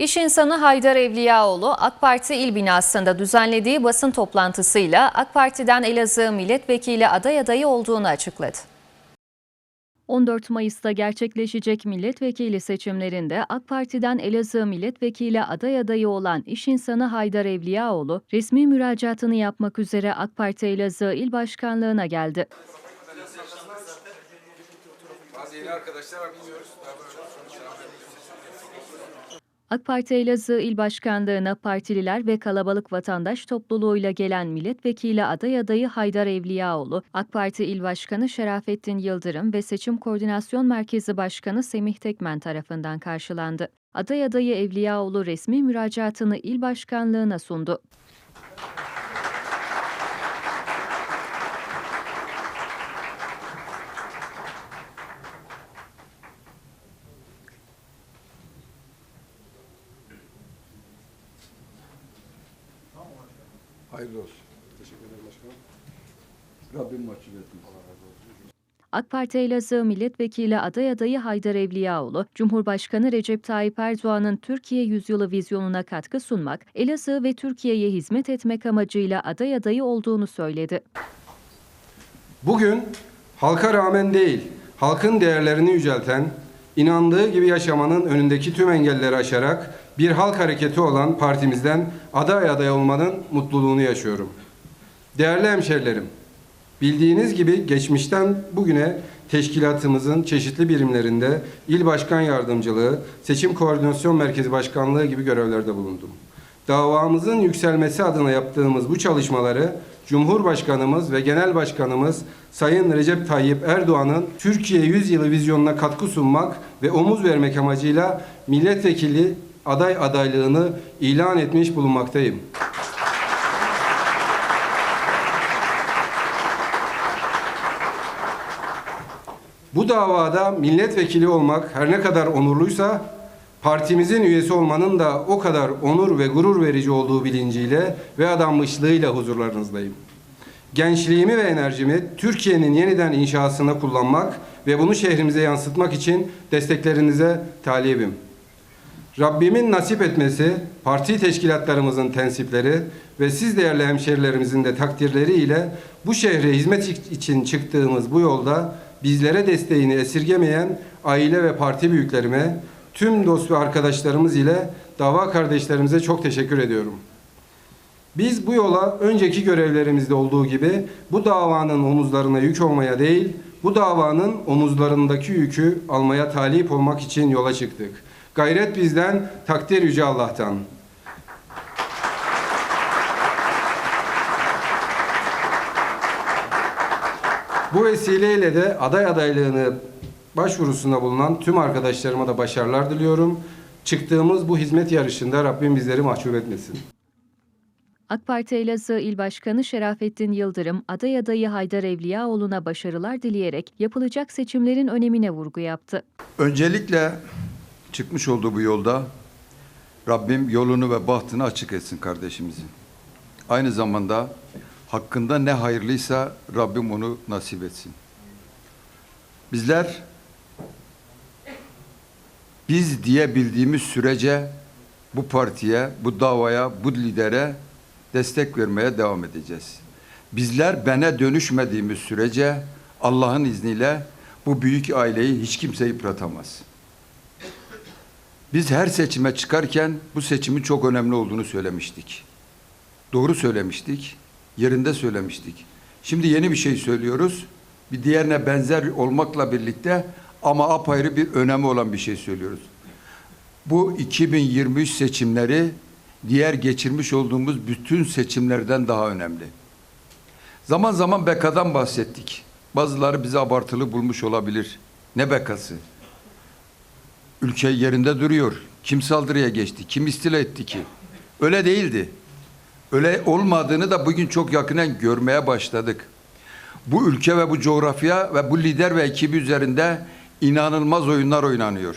İş insanı Haydar Evliyaoğlu AK Parti il binasında düzenlediği basın toplantısıyla AK Parti'den Elazığ milletvekili aday adayı olduğunu açıkladı. 14 Mayıs'ta gerçekleşecek milletvekili seçimlerinde AK Parti'den Elazığ milletvekili aday adayı olan iş insanı Haydar Evliyaoğlu resmi müracaatını yapmak üzere AK Parti Elazığ İl Başkanlığına geldi. AK Parti Elazığ İl Başkanlığı'na partililer ve kalabalık vatandaş topluluğuyla gelen milletvekili aday adayı Haydar Evliyaoğlu, AK Parti İl Başkanı Şerafettin Yıldırım ve Seçim Koordinasyon Merkezi Başkanı Semih Tekmen tarafından karşılandı. Aday adayı Evliyaoğlu resmi müracaatını il başkanlığına sundu. Hayırlı olsun. Teşekkür ederim başkanım. Rabbim mahcup etmesin. AK Parti Elazığ Milletvekili aday adayı Haydar Evliyaoğlu, Cumhurbaşkanı Recep Tayyip Erdoğan'ın Türkiye Yüzyılı vizyonuna katkı sunmak, Elazığ ve Türkiye'ye hizmet etmek amacıyla aday adayı olduğunu söyledi. Bugün halka rağmen değil, halkın değerlerini yücelten, inandığı gibi yaşamanın önündeki tüm engelleri aşarak bir halk hareketi olan partimizden aday aday olmanın mutluluğunu yaşıyorum. Değerli hemşerilerim, bildiğiniz gibi geçmişten bugüne teşkilatımızın çeşitli birimlerinde il başkan yardımcılığı, seçim koordinasyon merkezi başkanlığı gibi görevlerde bulundum. Davamızın yükselmesi adına yaptığımız bu çalışmaları Cumhurbaşkanımız ve Genel Başkanımız Sayın Recep Tayyip Erdoğan'ın Türkiye Yüzyılı vizyonuna katkı sunmak ve omuz vermek amacıyla milletvekili aday adaylığını ilan etmiş bulunmaktayım. Bu davada milletvekili olmak her ne kadar onurluysa partimizin üyesi olmanın da o kadar onur ve gurur verici olduğu bilinciyle ve adanmışlığıyla huzurlarınızdayım. Gençliğimi ve enerjimi Türkiye'nin yeniden inşasına kullanmak ve bunu şehrimize yansıtmak için desteklerinize talibim. Rabbimin nasip etmesi, parti teşkilatlarımızın tensipleri ve siz değerli hemşerilerimizin de takdirleriyle bu şehre hizmet için çıktığımız bu yolda bizlere desteğini esirgemeyen aile ve parti büyüklerime, tüm dost ve arkadaşlarımız ile dava kardeşlerimize çok teşekkür ediyorum. Biz bu yola önceki görevlerimizde olduğu gibi bu davanın omuzlarına yük olmaya değil, bu davanın omuzlarındaki yükü almaya talip olmak için yola çıktık. Gayret bizden, takdir yüce Allah'tan. Bu vesileyle de aday adaylığını başvurusunda bulunan tüm arkadaşlarıma da başarılar diliyorum. Çıktığımız bu hizmet yarışında Rabbim bizleri mahcup etmesin. AK Parti Elazığ İl Başkanı Şerafettin Yıldırım, aday adayı Haydar Evliyaoğlu'na başarılar dileyerek yapılacak seçimlerin önemine vurgu yaptı. Öncelikle çıkmış olduğu bu yolda Rabbim yolunu ve bahtını açık etsin kardeşimizin. Aynı zamanda hakkında ne hayırlıysa Rabbim onu nasip etsin. Bizler biz diye bildiğimiz sürece bu partiye, bu davaya, bu lidere destek vermeye devam edeceğiz. Bizler bene dönüşmediğimiz sürece Allah'ın izniyle bu büyük aileyi hiç kimse yıpratamaz. Biz her seçime çıkarken bu seçimin çok önemli olduğunu söylemiştik. Doğru söylemiştik, yerinde söylemiştik. Şimdi yeni bir şey söylüyoruz. Bir diğerine benzer olmakla birlikte ama apayrı bir önemi olan bir şey söylüyoruz. Bu 2023 seçimleri diğer geçirmiş olduğumuz bütün seçimlerden daha önemli. Zaman zaman bekadan bahsettik. Bazıları bizi abartılı bulmuş olabilir. Ne bekası? Ülke yerinde duruyor. Kim saldırıya geçti? Kim istila etti ki? Öyle değildi. Öyle olmadığını da bugün çok yakinen görmeye başladık. Bu ülke ve bu coğrafya ve bu lider ve ekibi üzerinde inanılmaz oyunlar oynanıyor.